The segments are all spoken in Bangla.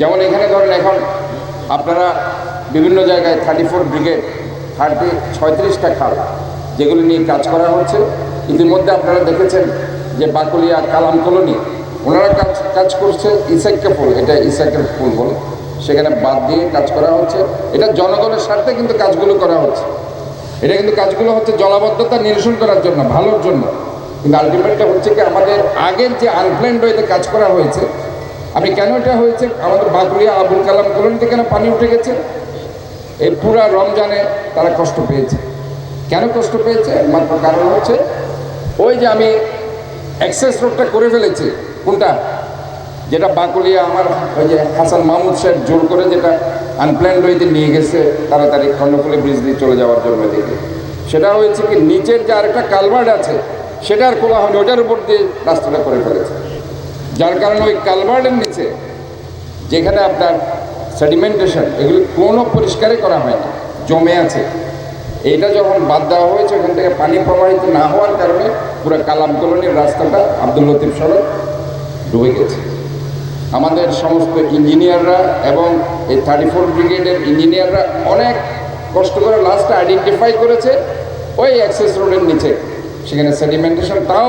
যেমন এখানে ধরেন এখন আপনারা বিভিন্ন জায়গায় থার্টি ফোর ব্রিগেড থার্টি ছয়ত্রিশটা খাল যেগুলি নিয়ে কাজ করা হচ্ছে। ইতিমধ্যে আপনারা দেখেছেন যে বাকুলিয়া কালাম কলোনি, ওনারা কাজ কাজ করছে ইসাইকা ফুল, এটা ইসাইকের ফুল বলে। সেখানে বাদ দিয়ে কাজ করা হচ্ছে। এটা জনগণের স্বার্থে কিন্তু কাজগুলো করা হচ্ছে। এটা কিন্তু কাজগুলো হচ্ছে জলাবদ্ধতা নিরসন করার জন্য, ভালোর জন্য। কিন্তু আলটিমেটটা হচ্ছে কি, আমাদের আগের যে আনপ্ল্যান্ড ওয়েতে কাজ করা হয়েছে আপনি কেন এটা হয়েছে? আমাদের বাকুলিয়া আবুল কালাম কলোনিতে কেন পানি উঠে গেছে? এই পুরা রমজানে তারা কষ্ট পেয়েছে। কেন কষ্ট পেয়েছে? একমাত্র কারণ হচ্ছে, ওই যে আমি অ্যাক্সেস রোডটা করে ফেলেছি, কোনটা? যেটা বাকুলিয়া আমার ওই যে হাসান মাহমুদ সাহেব জোর করে যেটা আনপ্ল্যান্ড ওয়েতে নিয়ে গেছে, তাড়াতাড়ি খণ্ডকুলি ব্রিজ দিয়ে চলে যাওয়ার জন্য দিকে সেটা হয়েছে কি, নিচের যে আরেকটা কালভার্ট আছে সেটা আর খোলা হয়নি ওটার উপর দিয়ে রাস্তাটা করে ফেলেছে। যার কারণে ওই কালভার্টের নিচে, যেখানে আপনার সেডিমেন্টেশন এগুলো কোনো পরিষ্কারই করা হয়নি জমে আছে। এইটা যখন বাদ দেওয়া হয়েছে, ওখান থেকে পানি প্রবাহিত না হওয়ার কারণে পুরো কালাম কলোনির রাস্তাটা আব্দুল লতিফ সড়ক ডুবে গেছে। আমাদের সমস্ত ইঞ্জিনিয়াররা এবং এই থার্টি ফোর ব্রিগেডের ইঞ্জিনিয়াররা অনেক কষ্ট করে লাস্টে আইডেন্টিফাই করেছে, ওই অ্যাক্সেস রোডের নিচে। সেখানে সেডিমেন্টেশন তাও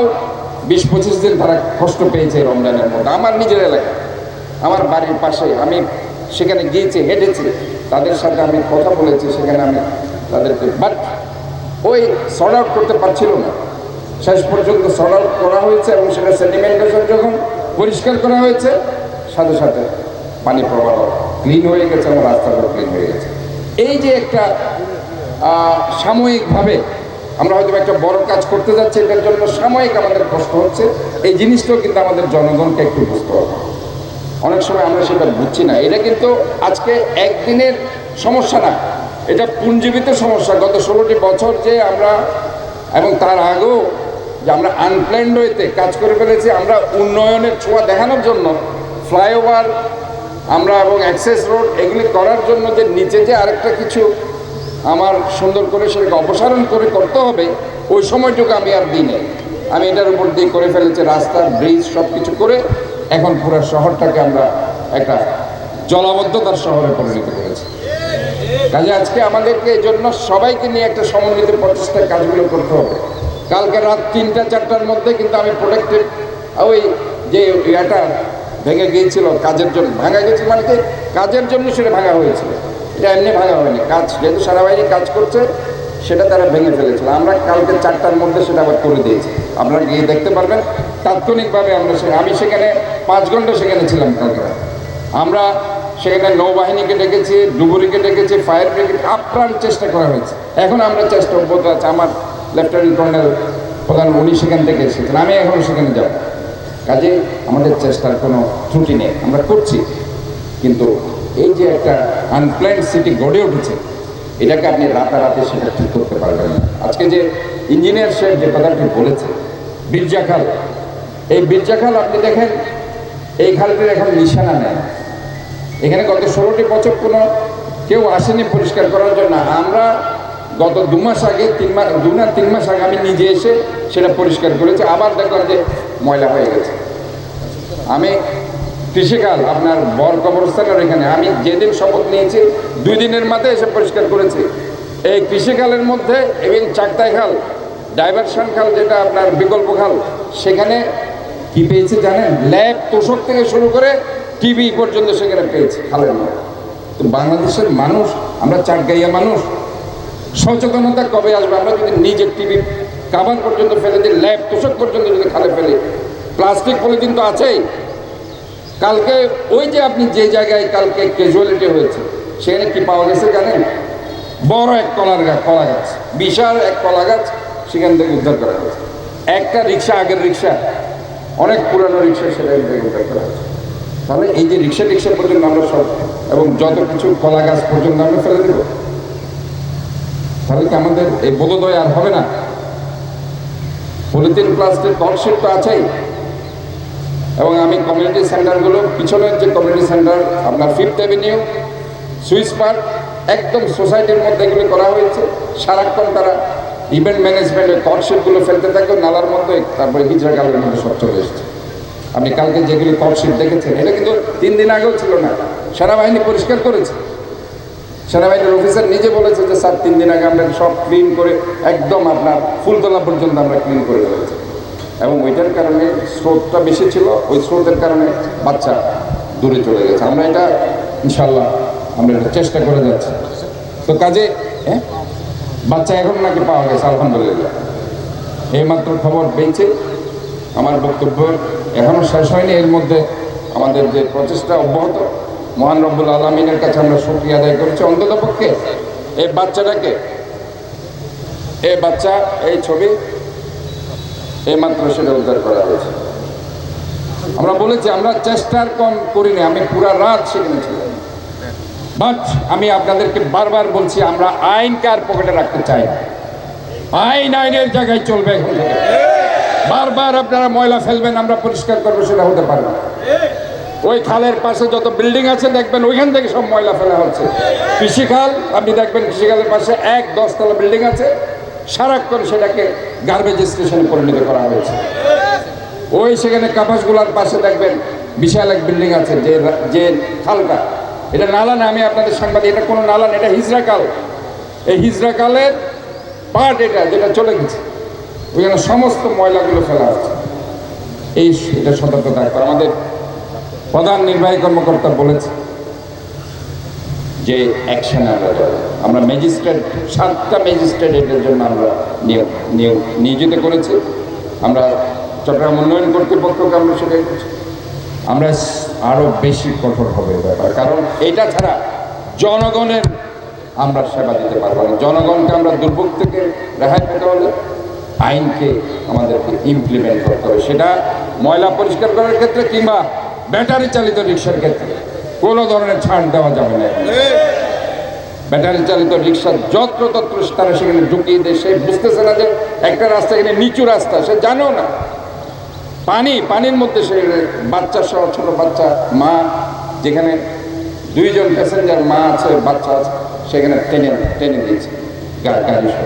বিশ পঁচিশ দিন তারা কষ্ট পেয়েছে রমজানের মধ্যে। আমার নিজের এলাকা, আমার বাড়ির পাশে আমি সেখানে গিয়েছি, হেঁটেছি। তাদের সাথে আমি কথা বলেছি, সেখানে আমি তাদেরকে বাট ওই সর্ট আউট করতে পারছিল না। শেষ পর্যন্ত সর্ট আউট করা হয়েছে এবং সেটা সেডিমেন্টেশন যখন পরিষ্কার করা হয়েছে, সাথে সাথে পানি প্রবাহ ক্লিন হয়ে গেছে এবং রাস্তাঘাট ক্লিন হয়ে গেছে। এই যে একটা সাময়িকভাবে আমরা হয়তো একটা বড় কাজ করতে যাচ্ছি, এটার জন্য সাময়িক আমাদের কষ্ট হচ্ছে। এই জিনিসটাও কিন্তু আমাদের জনগণকে একটু বুঝতে হবে। অনেক সময় আমরা সেটা বুঝছি না। এটা কিন্তু আজকে একদিনের সমস্যা না। এটা পুঞ্জীবিত সমস্যা। গত ষোলোটি বছর যে আমরা এবং তার আগেও যে আমরা আনপ্ল্যান্ড ওয়েতে কাজ করে ফেলেছি, আমরা উন্নয়নের ছোঁয়া দেখানোর জন্য ফ্লাইওভার আমরা এবং অ্যাক্সেস রোড এগুলি করার জন্য যে নিচে যে আরেকটা কিছু আমার সুন্দর করে সেটাকে অপসারণ করে করতে হবে, ওই সময়টুকু আমি আর দিই আমি এটার উপর দিয়ে করে ফেলেছি, রাস্তা ব্রিজ সব কিছু করে এখন পুরো শহরটাকে আমরা একটা জলাবদ্ধতার শহরে পরিণত করেছি। কাজে আজকে আমাদেরকে এই জন্য সবাইকে নিয়ে একটা সমন্বিত প্রচেষ্টার কাজগুলো করতে হবে। কালকে রাত তিনটা, চারটার মধ্যে কিন্তু আমি প্রোটেক্টেড ওই যে এটা ভেঙে গিয়েছিল, কাজের জন্য। ভাঙা গেছে মানে কাজের জন্য সেটা ভাঙা হয়েছিল। এটা এমনি ভাঙা হয়নি। কাজ, যেহেতু সেনাবাহিনী কাজ করছে, সেটা তারা ভেঙে ফেলেছিল। আমরা কালকে চারটার মধ্যে সেটা আবার করে দিয়েছি। আপনারা গিয়ে দেখতে পারবেন, তাৎক্ষণিকভাবে আমরা আমি সেখানে পাঁচ ঘণ্টা সেখানে ছিলাম কালকে আমরা সেখানে নৌবাহিনীকে ডেকেছি, ডুবুরিকে ডেকেছি, ফায়ার ব্রিগেড, আপ্রাণ চেষ্টা করা হয়েছে। এখন আমরা চেষ্টা অব্যাহত আছে। আমার লেফটেন্যান্ট কর্নেল প্রধান, উনি সেখান থেকে এসেছেন। আমি এখন সেখানে যাব। কাজে আমাদের চেষ্টার কোনো ত্রুটি নেই। আমরা করছি, কিন্তু এই যে একটা আনপ্ল্যান্ড সিটি গড়ে উঠেছে, এটাকে আপনি রাতারাতি সেটা ঠিক করতে পারবেন না। আজকে যে ইঞ্জিনিয়ার সাহেব যে কথাটি বলেছে বীরজাখাল এই বীরজাখাল আপনি দেখেন, এই খালটির এখন নিশানা নেয় এখানে গত ষোলোটি বছর কোনো কেউ আসেনি পরিষ্কার করার জন্য। আমরা গত দু মাস আগে, তিন মাস দু না তিন মাস আগে আমি নিজে এসে সেটা পরিষ্কার করেছি। আবার দেখলাম যে ময়লা হয়ে গেছে। আমি কৃষিকাল আপনার বর কবরস্থানের এখানে। আমি যেদিন শপথ নিয়েছি, দুই দিনের মাথায় এসে পরিষ্কার করেছি। এই কৃষিকালের মধ্যে এবং চাকতাই খাল, ডাইভারশন খাল যেটা আপনার বিকল্প খাল, সেখানে কি পেয়েছে জানেন? ল্যাব তোষক থেকে শুরু করে টিভি পর্যন্ত সেখানে পেয়েছি খালের মধ্যে। তো বাংলাদেশের মানুষ, আমরা চাটগাইয়া মানুষ, সচেতনতা কবে আসবে? আমরা যদি নিজের টিভি কাবার পর্যন্ত ফেলে দিই, ল্যাব তোষক পর্যন্ত যদি খালে ফেলি, প্লাস্টিক পলিথিন তো আছেই। কালকে ওই যে আপনি যে জায়গায় কালকে ক্যাজুয়ালিটি হয়েছে, সেখানে কি পাওয়া গেছে জানেন বড় এক কলার গাছ কলা গাছ, বিশাল এক কলা গাছ সেখান থেকে উদ্ধার করা হয়েছে। একটা রিক্সা, আগের রিক্সা, অনেক পুরানো রিক্সা সেটা থেকে উদ্ধার করা হয়েছে। তাহলে এই যে রিক্সা টিক্সা পর্যন্ত আমরা সব, এবং যত কিছু কলা গাছ পর্যন্ত আমরা ফেলে দেবো। তাহলে কি আমাদের এই বোধোদয় আর হবে না? পলিথিন প্লাস্টিক কলশিট তো আছেই। এবং আমি কমিউনিটি সেন্টারগুলো পিছনের যে কমিউনিটি সেন্টার আপনার ফিফথ অ্যাভিনিউ সুইস পার্ক একদম সোসাইটির মধ্যে এগুলো করা হয়েছে। সারাক্ষণ তারা ইভেন্ট ম্যানেজমেন্টের কলশিটগুলো ফেলতে থাকবে নালার মধ্যে তারপরে হিজড়া কালের মধ্যে সব চলে এসেছে। আপনি কালকে যেগুলি কলশিট দেখেছেন, এটা কিন্তু তিন দিন আগেও ছিল না, সেনাবাহিনী পরিষ্কার করেছে। সেনাবাহিনীর অফিসার নিজে বলেছে যে, স্যার, তিন দিন আগে আমরা সব ক্লিন করে একদম আপনার ফুলতলা পর্যন্ত আমরা ক্লিন করে ফেলেছি এবং ওইটার কারণে স্রোতটা বেশি ছিল, ওই স্রোতের কারণে বাচ্চা দূরে চলে গেছে। আমরা এটা ইনশাল্লাহ আমরা এটা চেষ্টা করে যাচ্ছি। তো কাজে হ্যাঁ বাচ্চা এখন নাকি পাওয়া গেছে, আলহামদুলিল্লাহ। এইমাত্র খবর পেয়েছে। আমার বক্তব্য এখনও শেষ হয়নি। এর মধ্যে আমাদের যে প্রচেষ্টা অব্যাহত, মহান রব্বুল আলমিনের কাছে আমরা শুক্রিয়া আদায় করছি। অন্তত পক্ষে এই বাচ্চাটাকে, এই বাচ্চা, এই ছবি এইমাত্র সেটা উদ্ধার করা হয়েছে। আমরা বলেছি, আমরা চেষ্টার কম করিনি, আমি পুরা রাত সেখানে ছিলাম। বাট আমি আপনাদেরকে বারবার বলছি, আমরা আইন কার পকেটে রাখতে চাই। আইন আইনের জায়গায় চলবে এখন বারবার আপনারা ময়লা ফেলবেন, আমরা পরিষ্কার করব, সেটা হতে পারে না। ওই খালের পাশে যত বিল্ডিং আছে, দেখবেন ওইখান থেকে সব ময়লা ফেলা হচ্ছে। কৃষিখাল, আপনি দেখবেন কৃষিখালের পাশে এক দশতলা বিল্ডিং আছে। সারাক্ষণ সেটাকে গার্বেজ স্টেশনে পরিণত করা হয়েছে। ওই সেখানে কাপাসগুলার পাশে দেখবেন বিশাল এক বিল্ডিং আছে, যে যে খালটা। এটা নালা না, আমি আপনাদের সাংবাদিক এটা কোনো নালা না, এটা হিজরা কাল। এই হিজরা কালের পার্ট এটা, যেটা চলে গেছে। ওইখানে সমস্ত ময়লাগুলো ফেলা আছে এই এটা সতর্ক থাকতে আমাদের প্রধান নির্বাহী কর্মকর্তা বলেছে। যে অ্যাকশনে আমরা আমরা ম্যাজিস্ট্রেট সাতটা ম্যাজিস্ট্রেট এটার জন্য আমরা নিয়োগ নিয়োগ নিয়োজিত করেছি। আমরা চট্টগ্রাম উন্নয়ন কর্তৃপক্ষকে আমরা সেটাই আমরা আরও বেশি কঠোর হবে ব্যাপার। কারণ এটা ছাড়া জনগণের আমরা সেবা দিতে পারব না। জনগণকে আমরা দুর্ভোগ থেকে রেহাই পেতে হলে আইনকে আমাদেরকে ইমপ্লিমেন্ট করতে হবে। সেটা ময়লা পরিষ্কার করার ক্ষেত্রে কিংবা ব্যাটারি চালিত রিক্সার ক্ষেত্রে। কোনো ধরনের ছাড় দেওয়া যাবে না। ব্যাটারি চালিত রিক্সা যত্র তত্র তারা সেখানে ঢুকিয়ে দেয়। সে বুঝতেছে না যে একটা রাস্তা এখানে নিচু রাস্তা, সে জানেও না। পানি, পানির মধ্যে সে বাচ্চা সহ ছোটো বাচ্চা, মা, যেখানে দুইজন প্যাসেঞ্জার মা আছে, বাচ্চা আছে, সেখানে টেনে টেনে দিয়েছে গাড়ি সহ।